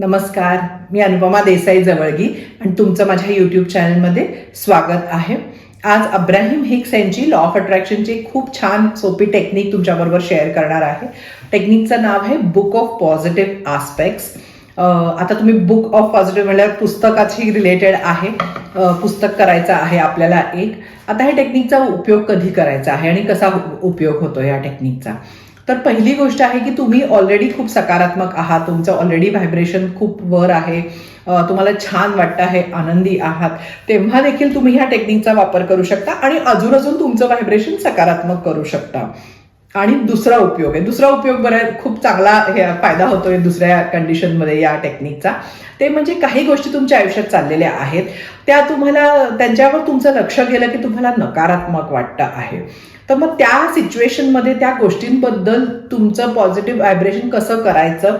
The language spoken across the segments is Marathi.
नमस्कार मी अनुपमा देसाई जवळगी आणि तुमचं माझ्या यूट्यूब चॅनलमध्ये स्वागत आहे. आज अब्राहिम हिक्स यांची लॉ ऑफ अट्रॅक्शनची खूप छान सोपी टेक्निक तुमच्याबरोबर शेअर करणार आहे. टेक्निकचं नाव आहे बुक ऑफ पॉझिटिव्ह आस्पेक्ट्स आता तुम्ही बुक ऑफ पॉझिटिव्ह म्हणल्यावर पुस्तकाशी रिलेटेड आहे. पुस्तक करायचं आहे आपल्याला एक. आता ह्या टेक्निकचा उपयोग कधी करायचा आहे आणि कसा उपयोग होतो या टेक्निकचा तर पहिली गोष्ट आहे की तुम्ही ऑलरेडी खूप सकारात्मक आहात. तुमचं ऑलरेडी व्हायब्रेशन खूप वर आहे. तुम्हाला छान वाटतं आहे आनंदी आहात. तेव्हा देखील तुम्ही ह्या टेक्निकचा वापर करू शकता आणि अजून अजून तुमचं व्हायब्रेशन सकारात्मक करू शकता. आणि दुसरा उपयोग आहे. दुसरा उपयोग बऱ्या खूप चांगला हे फायदा होतोय दुसऱ्या कंडिशनमध्ये या टेक्निकचा ते म्हणजे काही गोष्टी तुमच्या आयुष्यात चाललेल्या आहेत. त्या तुम्हाला त्यांच्यावर तुमचं लक्ष गेलं की तुम्हाला नकारात्मक वाटतं आहे. तर मग त्या सिच्युएशनमध्ये त्या गोष्टींबद्दल तुमचं पॉझिटिव्ह व्हायब्रेशन कसं करायचं?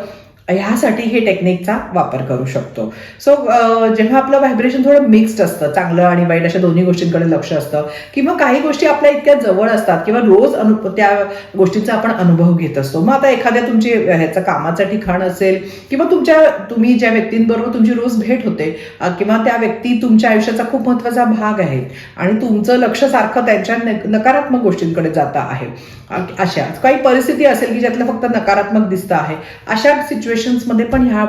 ह्यासाठी हे टेक्निकचा वापर करू शकतो. सो जेव्हा आपलं व्हायब्रेशन थोडं मिक्स्ड असतं चांगलं आणि वाईट अशा दोन्ही गोष्टींकडे लक्ष असतं किंवा काही गोष्टी आपल्या इतक्या जवळ असतात किंवा रोज अनु त्या गोष्टींचा आपण अनुभव घेत असतो. मग आता एखाद्या तुमची ह्याचं कामाचं ठिकाण असेल किंवा तुमच्या तुम्ही ज्या व्यक्तींबरोबर तुमची रोज भेट होते किंवा त्या व्यक्ती तुमच्या आयुष्याचा खूप महत्त्वाचा भाग आहे आणि तुमचं लक्ष सारखं त्यांच्या नकारात्मक गोष्टींकडे जातं आहे. अशा काही परिस्थिती असेल की ज्यातलं फक्त नकारात्मक दिसतं आहे अशा सिच्युएशन सिच्युएशन्समध्ये पण ह्या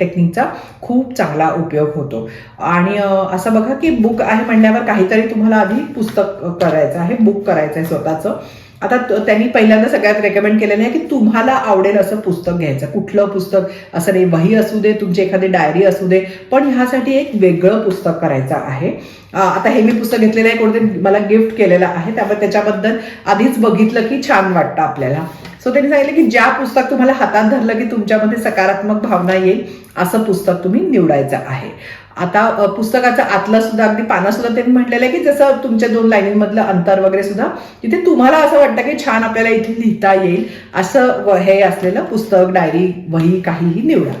टेक्निकचा खूप चांगला उपयोग होतो. आणि असं बघा की बुक आहे म्हणल्यावर काहीतरी तुम्हाला आधी पुस्तक करायचं आहे बुक करायचं आहे स्वतःचं. आता त्यांनी पहिल्यांदा सगळ्यात रेकमेंड केलेलं आहे की तुम्हाला आवडेल असं पुस्तक घ्यायचं. कुठलं पुस्तक? असं नाही वही असू दे तुमची एखादी डायरी असू दे. पण ह्यासाठी एक वेगळं पुस्तक करायचं आहे. आता हे मी पुस्तक घेतलेलं आहे कोणते मला गिफ्ट केलेलं आहे. त्यामुळे त्याच्याबद्दल आधीच बघितलं की छान वाटतं आपल्याला. सो त्यांनी सांगितलं की ज्या पुस्तक तुम्हाला हातात धरलं की तुमच्यामध्ये सकारात्मक भावना येईल असं पुस्तक तुम्ही निवडायचं आहे. आता पुस्तकाचं आतलं सुद्धा अगदी पानं सुद्धा त्यांनी म्हटलेलं आहे की जसं तुमच्या दोन लाईनींमधलं अंतर वगैरे सुद्धा तिथे तुम्हाला असं वाटतं की छान आपल्याला इथे लिहिता येईल असं हे असलेलं पुस्तक डायरी वही काहीही निवडा.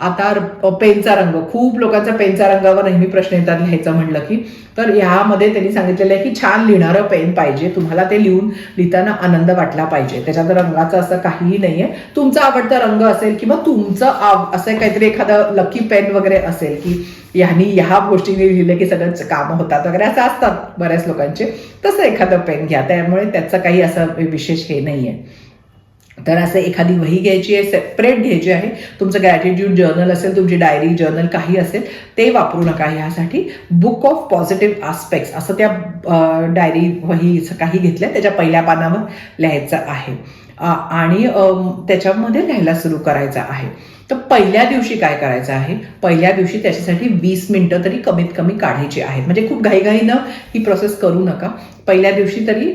आता पेनचा रंग. खूप लोकांचा पेनचा रंगावर नेहमी प्रश्न येतात लिहायचं म्हणलं की. तर ह्यामध्ये त्यांनी सांगितलेलं आहे की छान लिहिणारं पेन पाहिजे. तुम्हाला ते लिहून लिहिताना आनंद वाटला पाहिजे. त्याच्यात रंगाचं असं काहीही नाहीये. तुमचा आवडता रंग असेल किंवा तुमचं आव- असं काहीतरी एखादं लकी पेन वगैरे असेल की यांनी ह्या गोष्टीने लिहिलं की सगळंच कामं होतात वगैरे असं असतात बऱ्याच लोकांचे. तसं एखादं पेन घ्या. त्यामुळे त्याचं काही असं विशेष हे नाहीये. तर असं एखादी वही घ्यायची आहे सेपरेट घ्यायची आहे तुमचं ग्रॅटिट्यूड जर्नल असेल तुमची डायरी जर्नल काही असेल ते वापरू नका ह्यासाठी. बुक ऑफ पॉझिटिव्ह आस्पेक्ट्स असं त्या डायरी वही काही घेतलं त्याच्या पहिल्या पानावर लिहायचं आहे. आणि त्याच्यामध्ये लिहायला सुरू करायचं आहे. तर पहिल्या दिवशी काय करायचं आहे? पहिल्या दिवशी त्याच्यासाठी वीस मिनटं तरी कमीत कमी काढायची आहेत. म्हणजे खूप घाईघाईनं ही प्रोसेस करू नका. पहिल्या दिवशी तरी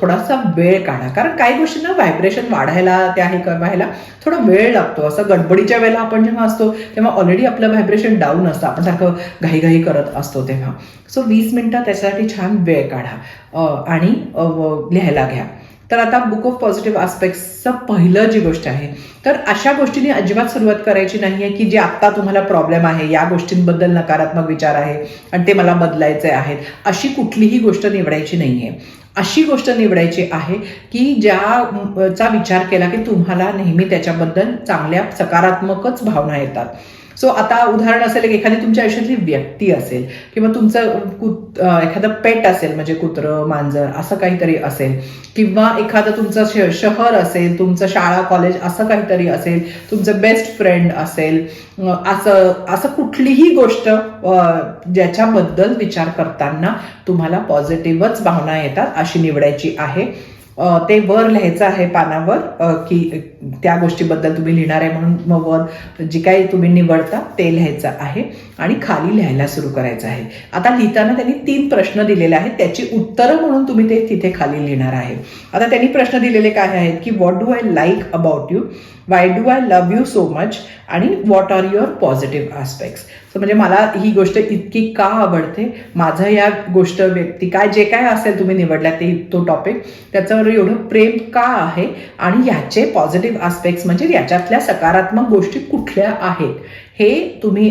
थोडासा वेळ काढा. कारण काही गोष्टींना व्हायब्रेशन वाढायला त्या हे व्हायला थोडा वेळ लागतो. असं गडबडीच्या वेळेला आपण जेव्हा असतो तेव्हा ऑलरेडी आपलं व्हायब्रेशन डाऊन असतं. आपण सारखं घाईघाई करत असतो तेव्हा. सो वीस मिनटं त्याच्यासाठी छान वेळ काढा. आणि लिहायला घ्या. तर आता बुक ऑफ पॉझिटिव्ह आस्पेक्ट्सचं पहिलं जी गोष्ट आहे तर अशा गोष्टींनी अजिबात सुरुवात करायची नाही आहे की जे आत्ता तुम्हाला प्रॉब्लेम आहे या गोष्टींबद्दल नकारात्मक विचार आहे आणि ते मला बदलायचे आहेत अशी कुठलीही गोष्ट निवडायची नाही आहे अशी गोष्ट निवडायची आहे की ज्या चा विचार केला की तुम्हाला नेहमी त्याच्याबद्दल चांगल्या सकारात्मकच भावना येतात. सो आता उदाहरण असेल की एखादी तुमच्या आयुष्यातली व्यक्ती असेल किंवा तुमचं कुत एखादं पेट असेल म्हणजे कुत्रं मांजर असं काहीतरी असेल किंवा एखादं तुमचं श- शहर असेल तुमचं शाळा कॉलेज असं काहीतरी असेल तुमचं बेस्ट फ्रेंड असेल असं असं कुठलीही गोष्ट ज्याच्याबद्दल विचार करताना तुम्हाला पॉझिटिव्हच भावना येतात अशी निवडायची आहे. ते वर लिहायचं आहे पानावर की त्या गोष्टीबद्दल तुम्ही लिहिणार आहे म्हणून मग वर जी काही तुम्ही निवडता ते लिहायचं आहे आणि खाली लिहायला सुरू करायचं आहे. आता लिहिताना त्यांनी तीन प्रश्न दिलेले आहेत त्याची उत्तरं म्हणून तुम्ही ते तिथे खाली लिहिणार आहे. आता त्यांनी प्रश्न दिलेले काय आहेत की what do I like about you why do I love you so much आणि what are your positive aspects so म्हणजे मला ही गोष्ट इतकी का आवडते? माझं या गोष्ट व्यक्ती काय जे काय असेल तुम्ही निवडला ते तो टॉपिक त्याच्यावर एवढं प्रेम का आहे? आणि याचे पॉझिटिव्ह आस्पेक्ट्स म्हणजे याच्यातल्या सकारात्मक गोष्टी कुठल्या आहेत? हे तुम्ही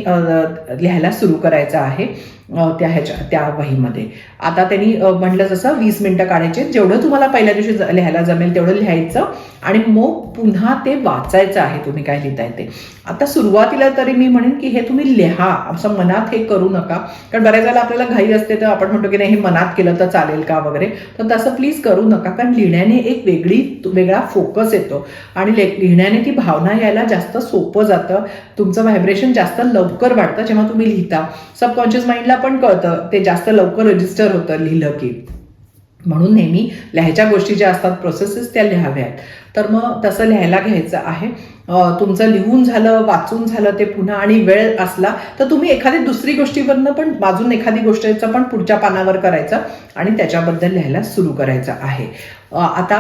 लिहायला सुरू करायचं आहे. त्या ह्याच्या त्या वहीमध्ये. आता त्यांनी म्हटलं जसं वीस मिनटं काढायचे जेवढं तुम्हाला पहिल्या दिवशी ज- लिहायला जमेल तेवढं लिहायचं आणि मग पुन्हा ते वाचायचं आहे तुम्ही काय लिहिताय ते. आता सुरुवातीला तरी मी म्हणेन की हे तुम्ही लिहा असं मनात हे करू नका. कारण बऱ्याच वेळेला आपल्याला घाई असते तर आपण म्हणतो की नाही हे मनात केलं तर चालेल का वगैरे. तर तसं प्लीज करू नका कारण लिहिण्याने एक वेगळी वेगळा फोकस येतो. आणि ले- लिहिण्याने ती भावना यायला जास्त सोपं जातं. तुमचं व्हायब्रेशन जास्त लवकर वाढतं जेव्हा तुम्ही लिहिता. सबकॉन्शियस माइंडला पण कळतं. ते जास्त लवकर रजिस्टर होतं लिहिलं की. म्हणून नेहमी लिहायच्या गोष्टी ज्या असतात प्रोसेसेस त्या लिहाव्यात. तर मग तसं लिहायला घ्यायचं आहे. तुमचं लिहून झालं वाचून झालं ते पुन्हा आणि वेळ असला तर तुम्ही एखादी दुसरी गोष्टीवरनं पण बाजून एखादी गोष्टीचं पण पुढच्या पानावर करायचं आणि त्याच्याबद्दल लिहायला सुरू करायचं आहे. आता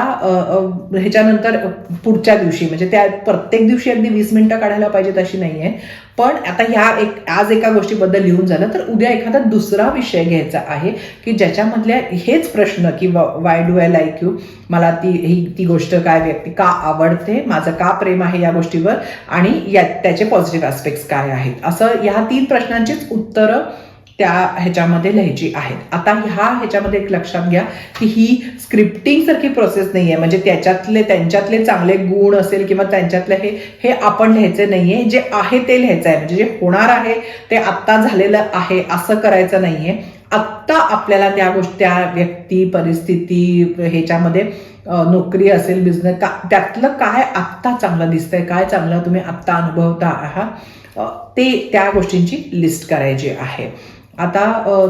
ह्याच्यानंतर पुढच्या दिवशी म्हणजे त्या प्रत्येक दिवशी अगदी वीस मिनिटं काढायला पाहिजेत अशी नाही आहे पण आता ह्या एक आज एका गोष्टीबद्दल लिहून झालं तर उद्या एखादा दुसरा विषय घ्यायचा आहे की ज्याच्यामधल्या हेच प्रश्न की why do I like you मला ती ही ती गोष्ट काय व्यक्ती का आवडते माझं का प्रेम आहे या गोष्टीवर आणि या त्याचे पॉझिटिव्ह ॲस्पेक्ट्स काय आहेत? असं ह्या तीन प्रश्नांचीच उत्तरं त्या ह्याच्यामध्ये लिहायची आहेत. आता ह्या ह्याच्यामध्ये एक लक्षात घ्या की ही स्क्रिप्टिंग सारखी प्रोसेस नाही आहे म्हणजे त्याच्यातले त्यांच्यातले चांगले गुण असेल किंवा त्यांच्यातले हे हे आपण लिहायचे आहे जे आहे ते लिहायचं आहे म्हणजे जे होणार आहे ते आत्ता झालेलं आहे असं करायचं नाही आहे आत्ता आपल्याला त्या गोष्टी त्या व्यक्ती परिस्थिती ह्याच्यामध्ये नोकरी असेल बिझनेस का त्यातलं काय आत्ता चांगलं दिसतंय काय चांगलं तुम्ही आत्ता अनुभवता आहात ते त्या गोष्टींची लिस्ट करायची आहे. आता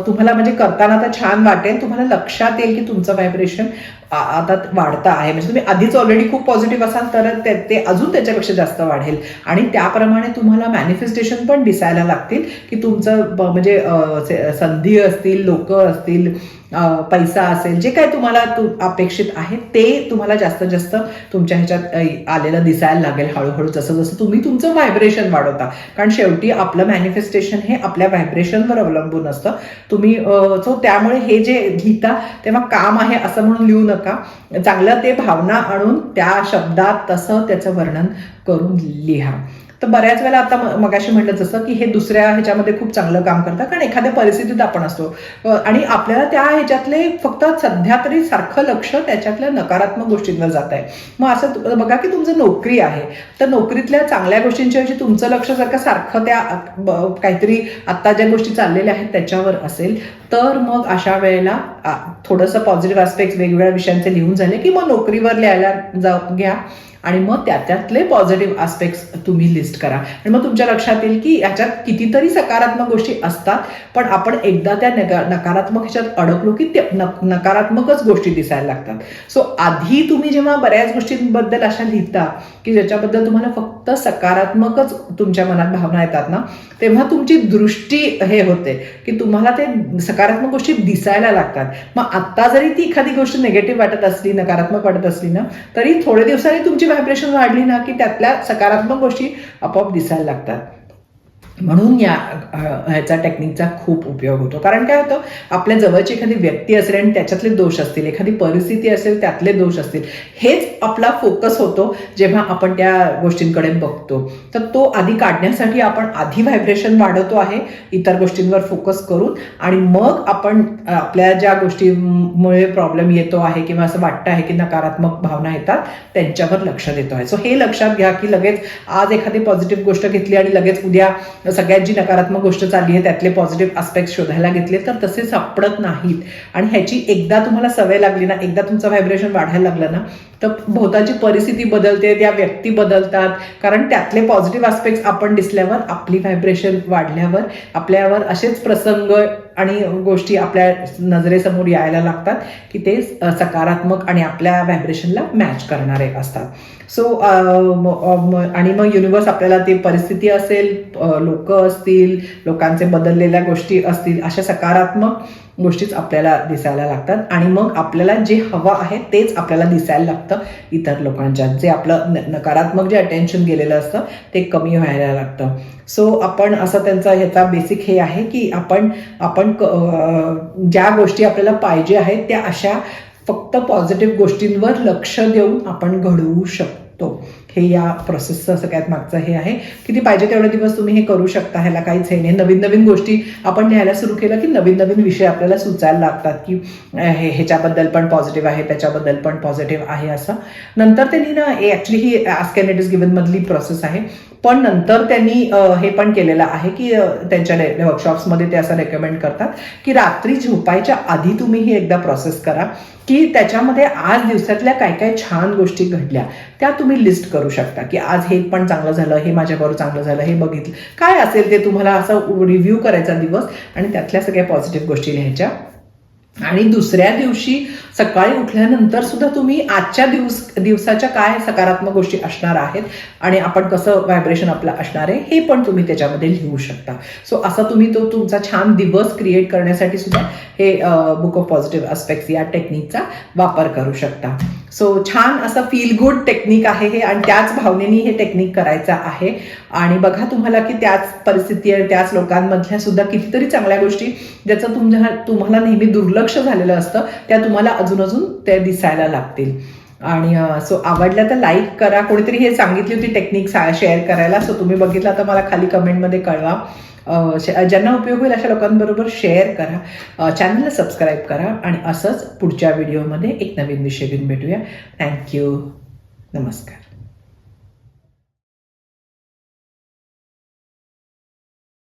तुम्हाला म्हणजे करताना तर छान वाटेल तुम्हाला लक्षात येईल की तुमचं व्हायब्रेशन आता वाढतं आहे. म्हणजे तुम्ही आधीच ऑलरेडी खूप पॉझिटिव्ह असाल तर ते- ते अजून त्याच्यापेक्षा जास्त वाढेल. आणि त्याप्रमाणे तुम्हाला मॅनिफेस्टेशन पण दिसायला लागतील की तुमचं म्हणजे संधी असतील लोक असतील पैसा असेल जे काय तुम्हाला तु- अपेक्षित आहे ते तुम्हाला जास्तीत जास्त तुमच्या ह्याच्यात आलेलं दिसायला लागेल हळूहळू. जसं जसं तुम्ही तुमचं व्हायब्रेशन वाढवता. कारण शेवटी आपलं मॅनिफेस्टेशन हे आपल्या व्हायब्रेशनवर अवलंबून असतं. तुम्ही सो त्यामुळे हे जे लिहिता तेव्हा काम आहे असं म्हणून लिहू नका. चांगलं ते भावना आणून त्या शब्दात तसं त्याचं वर्णन करून लिहा. तर बऱ्याच वेळेला आता मगाशी म्हटलं जसं की हे दुसऱ्या ह्याच्यामध्ये खूप चांगलं काम करतं कारण एखाद्या परिस्थितीत आपण असतो. आणि आपल्याला त्या ह्याच्यातले फक्त सध्या तरी सारखं लक्ष त्याच्यातल्या नकारात्मक गोष्टींवर जात आहे मग असं बघा की तुमचं नोकरी आहे तर नोकरीतल्या चांगल्या गोष्टींच्या ऐवजी तुमचं लक्ष जर का सारखं त्या ब- काहीतरी आत्ता ज्या गोष्टी चाललेल्या आहेत त्याच्यावर असेल तर मग अशा वेळेला थोडंसं पॉझिटिव्ह आस्पेक्ट वेगवेगळ्या विषयांचे लिहून झाले की मग नोकरीवर लिहायला जा घ्या. आणि मग त्या त्यातले पॉझिटिव्ह आस्पेक्ट्स तुम्ही लिस्ट करा. आणि मग तुमच्या लक्षात येईल की याच्यात कितीतरी सकारात्मक गोष्टी असतात पण आपण एकदा त्या नकारात्मक ह्याच्यात अडकलो की ते नकारात्मकच गोष्टी दिसायला लागतात. सो आधी तुम्ही जेव्हा बऱ्याच गोष्टींबद्दल अशा लिहिता की ज्याच्याबद्दल तुम्हाला फक्त सकारात्मकच तुमच्या मनात भावना येतात ना तेव्हा तुमची दृष्टी हे होते की तुम्हाला ते सकारात्मक गोष्टी दिसायला लागतात. मग आत्ता जरी ती एखादी गोष्ट निगेटिव्ह वाटत असली नकारात्मक वाटत असली ना तरी थोडे दिवसांनी तुमची व्हायब्रेशन वाढली ना की त्यातल्या सकारात्मक गोष्टी आपोआप दिसायला लागतात. म्हणून या ह्याचा टेक्निकचा खूप उपयोग होतो. कारण काय होतं आपल्या जवळची एखादी व्यक्ती असेल आणि त्याच्यातले दोष असतील एखादी परिस्थिती असेल त्यातले दोष असतील हेच आपला फोकस होतो जेव्हा आपण त्या गोष्टींकडे बघतो. तर तो आधी काढण्यासाठी आपण आधी व्हायब्रेशन वाढवतो आहे इतर गोष्टींवर फोकस करून आणि मग आपण आपल्या ज्या गोष्टीमुळे प्रॉब्लेम येतो आहे किंवा असं वाटतं आहे की नकारात्मक भावना येतात त्यांच्यावर लक्ष देतो आहे. सो हे लक्षात घ्या की लगेच आज एखादी पॉझिटिव्ह गोष्ट घेतली आणि लगेच उद्या सगळ्यात जी नकारात्मक गोष्ट चालली आहे त्यातले पॉझिटिव्ह आस्पेक्ट शोधायला घेतले तर तसे सापडत नाहीत. आणि ह्याची एकदा तुम्हाला सवय लागली ना एकदा तुमचं व्हायब्रेशन वाढायला लागलं ना तर भोवताची परिस्थिती बदलते त्या व्यक्ती बदलतात. कारण त्यातले पॉझिटिव्ह आस्पेक्ट आपण दिसल्यावर आपली व्हायब्रेशन वाढल्यावर आपल्यावर असेच प्रसंग आणि गोष्टी आपल्या नजरेसमोर यायला लागतात की ते सकारात्मक आणि आपल्या व्हायब्रेशनला मॅच करणारे असतात. सो आणि मग युनिवर्स आपल्याला ते परिस्थिती असेल लोक असतील लोकांचे बदललेल्या गोष्टी असतील अशा सकारात्मक गोष्टीच आपल्याला दिसायला लागतात. आणि मग आपल्याला जे हवं आहे तेच आपल्याला दिसायला लागतं इतर लोकांच्या. जे आपलं न- नकारात्मक जे अटेन्शन गेलेलं असतं ते कमी व्हायला लागतं. सो आपण असं त्यांचा ह्याचा बेसिक हे आहे की आपण आपण ज्या गोष्टी आपल्याला पाहिजे आहेत त्या अशा फक्त पॉझिटिव्ह गोष्टींवर लक्ष देऊन आपण घडवू शकतो. हे या प्रोसेसचं सगळ्यात मागचं हे आहे. किती पाहिजे तेवढे दिवस तुम्ही हे करू शकता. ह्याला काहीच हे नाही. नवीन नवीन गोष्टी आपण लिहायला सुरू केलं की नवीन नवीन विषय आपल्याला सुचायला लागतात की हे ह्याच्याबद्दल पण पॉझिटिव्ह आहे त्याच्याबद्दल पण पॉझिटिव्ह आहे असं. नंतर त्यांनी ना actually he ask and it is given मधली प्रोसेस आहे. पण नंतर त्यांनी हे पण केलेलं आहे की त्यांच्या वर्कशॉप्समध्ये ते असं रेकमेंड करतात की रात्री झोपायच्या आधी तुम्ही ही एकदा प्रोसेस करा की त्याच्यामध्ये आज दिवसातल्या काय काय छान गोष्टी घडल्या त्या तुम्ही लिस्ट करू शकता की आज हे पण चांगलं झालं हे माझ्याबरोबर चांगलं झालं हे बघितलं. काय असेल ते तुम्हाला असं रिव्ह्यू करायचा दिवस आणि त्यातल्या सगळ्या पॉझिटिव्ह गोष्टी लिहायच्या. आणि दुसऱ्या दिवशी सकाळी उठल्यानंतर सुद्धा तुम्ही आजच्या दिवस दिवसाच्या काय सकारात्मक गोष्टी असणार आहेत आणि आपण कसं व्हायब्रेशन आपलं असणार आहे हे पण तुम्ही त्याच्यामध्ये लिहू शकता. सो असं तुम्ही तो तुमचा छान दिवस क्रिएट करण्यासाठी सुद्धा हे बुक ऑफ पॉझिटिव्ह अस्पेक्ट्स या टेक्निकचा वापर करू शकता. सो छान असं फील गुड टेक्निक आहे हे आणि त्याच भावनेनी हे टेक्निक करायचं आहे. आणि बघा तुम्हाला की त्याच परिस्थिती आणि त्याच लोकांमधल्या सुद्धा कितीतरी चांगल्या गोष्टी ज्याचं तुमच्या तुम्हाला नेहमी दुर्लक्ष झालेलं असतं त्या तुम्हाला अजून अजून ते दिसायला लागतील. आणि सो आवडलं तर लाईक करा. कोणीतरी हे सांगितली होती टेक्निक शेअर करायला. सो तुम्ही बघितला तर मला खाली कमेंटमध्ये कळवा. ज्यांना उपयोग होईल अशा लोकांबरोबर शेअर करा. चॅनलला सबस्क्राईब करा. आणि असंच पुढच्या व्हिडिओमध्ये एक नवीन विषय घेऊन भेटूया. थँक्यू नमस्कार.